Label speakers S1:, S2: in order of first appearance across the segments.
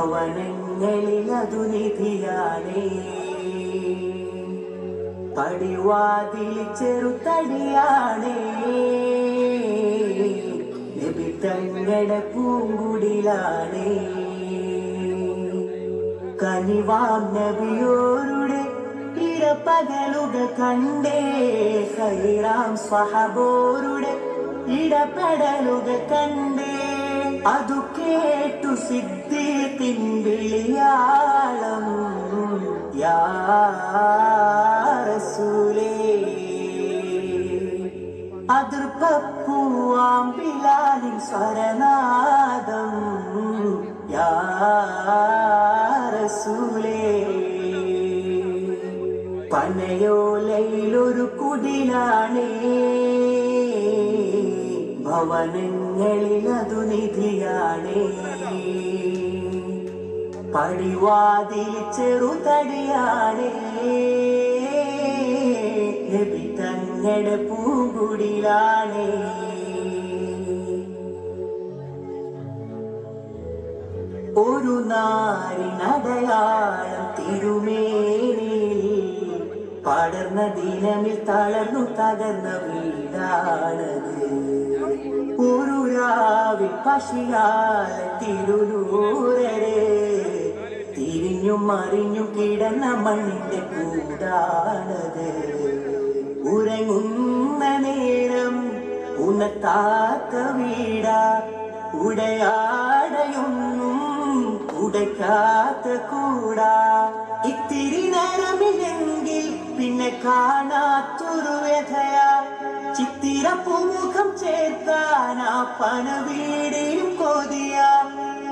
S1: ഭവനങ്ങളിൽ അതു നിധിയാണേ പടിവാതിൽ ചെറുതടിയാണേ. നിബിതങ്ങളുടെ പൂങ്കുടിലാണേ. കനിവാം നബിയോരുടെ ഇടപകലുകൾ കണ്ടേ. ഹൈറാം സ്വഹബോരുടെ ഇടപെടലുകൾ കണ്ടേ. അതു കേട്ടു സിദ്ദീഖിൻ വിളിയാളം യാ റസൂലേ. അതിർപ്പൂവാം ബിലാലിൻ സ്വരനാദം. യാ റസൂലേ. പനയോലയിലൊരു കുടിലാണേ. ഭവനങ്ങളിൽ അതു നിധിയാണേ. പടിവാതിൽ ചെറുതടിയാണേ. നബി തങ്ങളുടെ പൂങ്കുടിലാണേ. ഒരു നാരിനടയാളം തിരുമേനിൽ പടർന്ന ദിനമിൽ തളർന്നു തകർന്ന വീടാണത്. ഒരു രാവിൽ പശിയാല തിരുനൂരരെ. തിരിഞ്ഞും മറിഞ്ഞും കിടന്ന മണ്ണിന്റെ കൂടാണത്. ഉറങ്ങുന്ന നേരം ഉണത്താത്ത വീടാ. ഉടയാടയൊന്നും ഉടയ്ക്കാത്ത കൂടാ. ഇത്തിരി നേരമില്ലെങ്കിൽ പിന്നെ കാണാത്തൊരു വ്യഥയാ. ചിത്തിര പൂമുഖം ചേർത്താനാ പന വീടിയും കൊതിയ.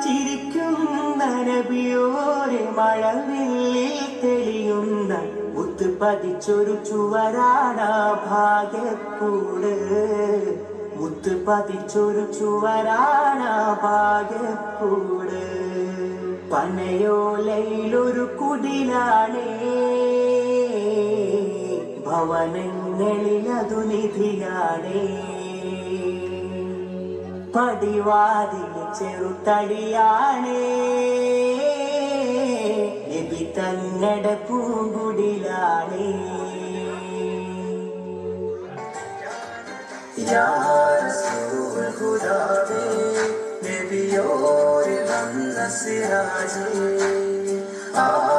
S1: ചിരിക്കുന്ന നബിയോരെ മഴവില്ലിൽ തെളിയുന്ന പതിച്ചൊരു ചുവരാണ ഭാഗ്യക്കൂട്. മുത്ത് പതിച്ചൊരു ചുവരാണ ഭാഗ്യക്കൂട്. പനയോലയിലൊരു കുടിലാണേ. ഭവനങ്ങളിൽ അതു നിധിയാണേ പടിവാതിൽ ചെറുത്തടിയാണേ നബി തങ്ങളുടെ പൂങ്കുടിലാണേ. നബിയോരിൽ വന്ന സിരാജേ. ആരിലും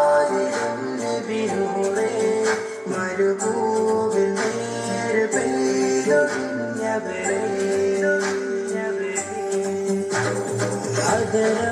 S2: there.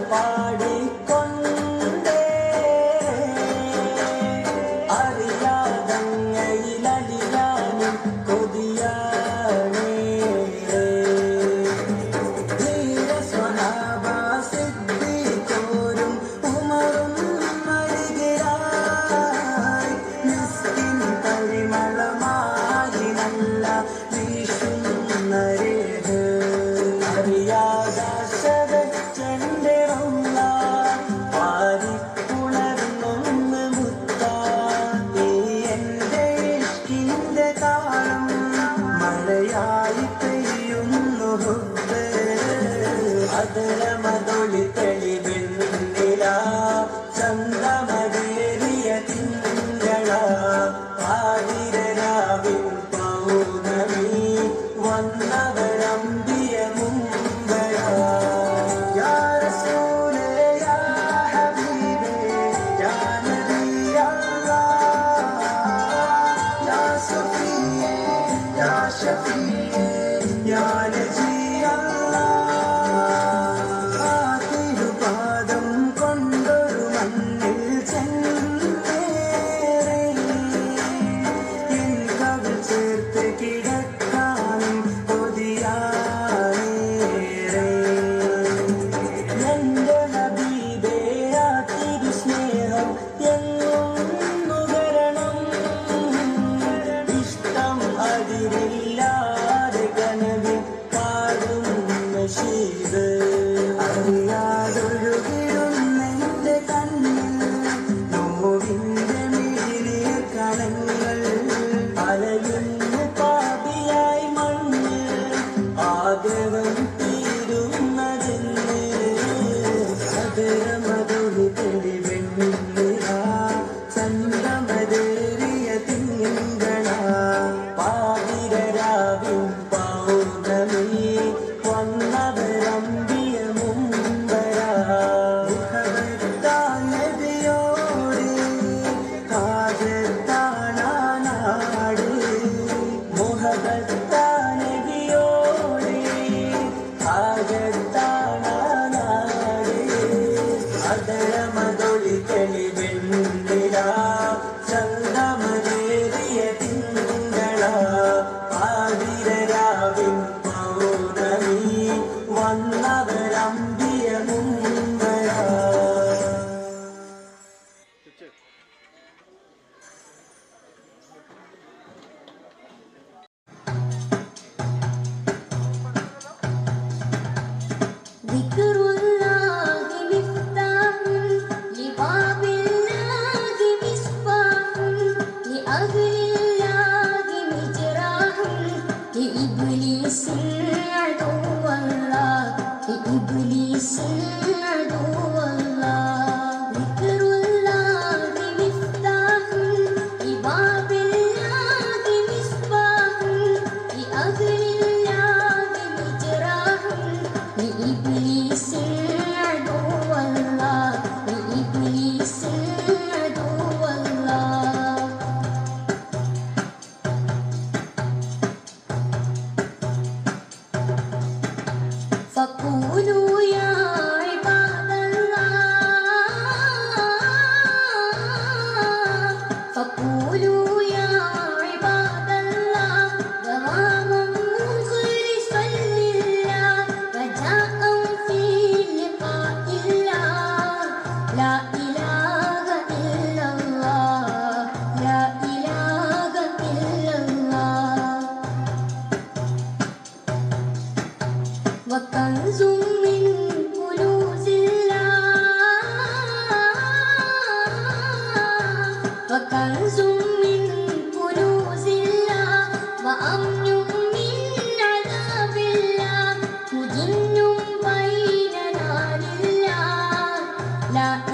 S2: Bye. 만드는 not.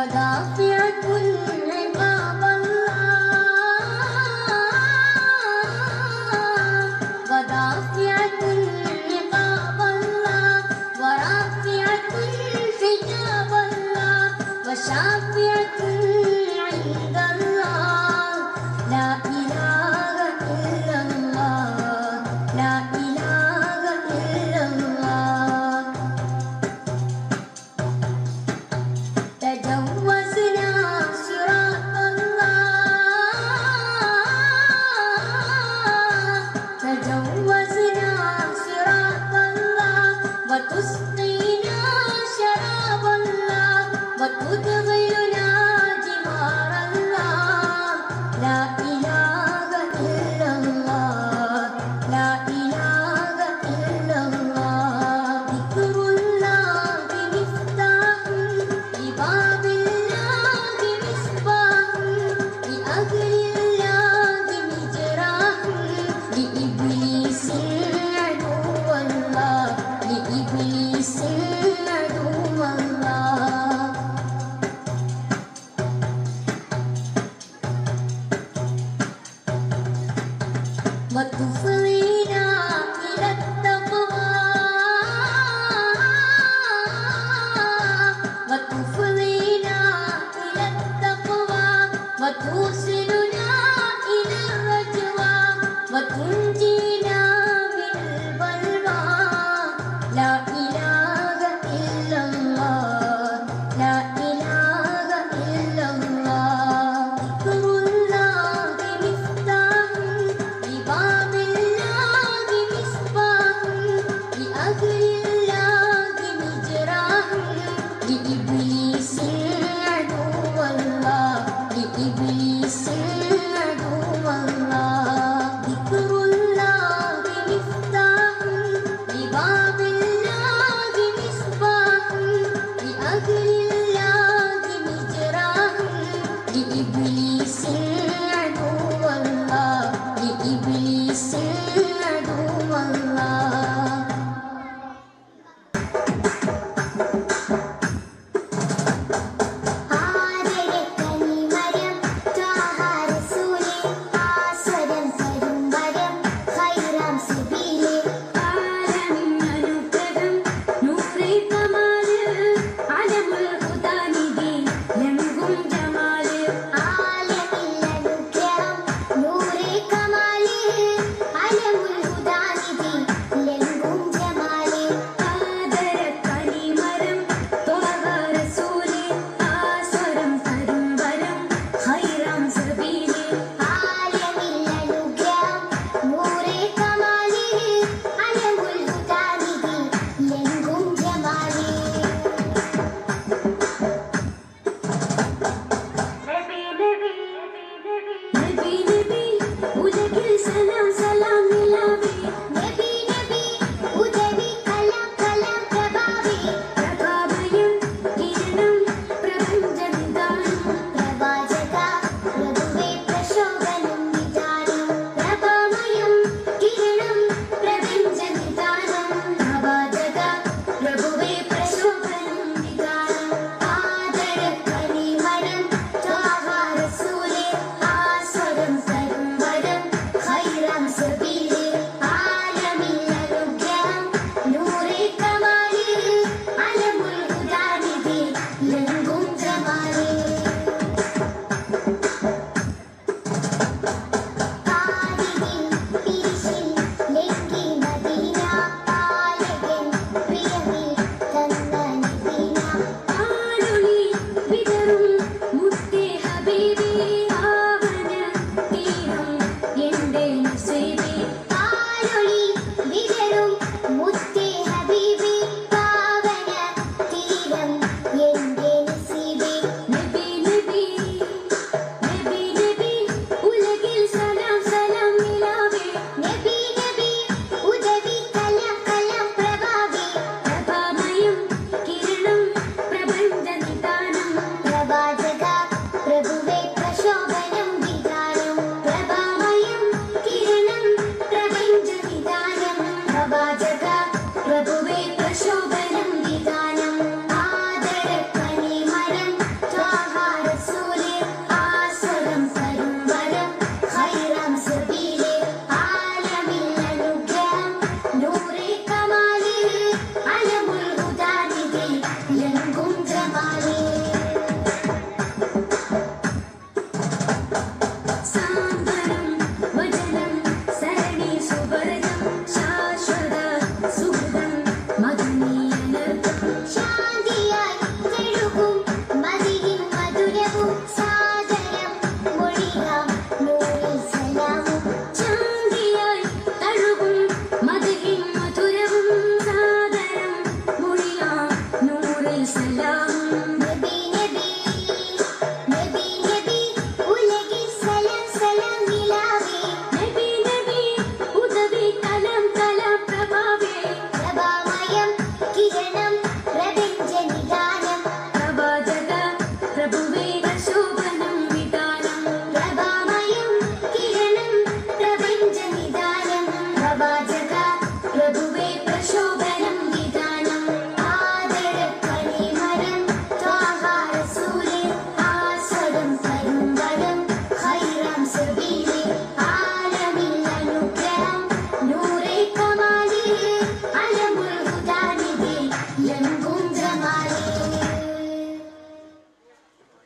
S2: सदा Did you.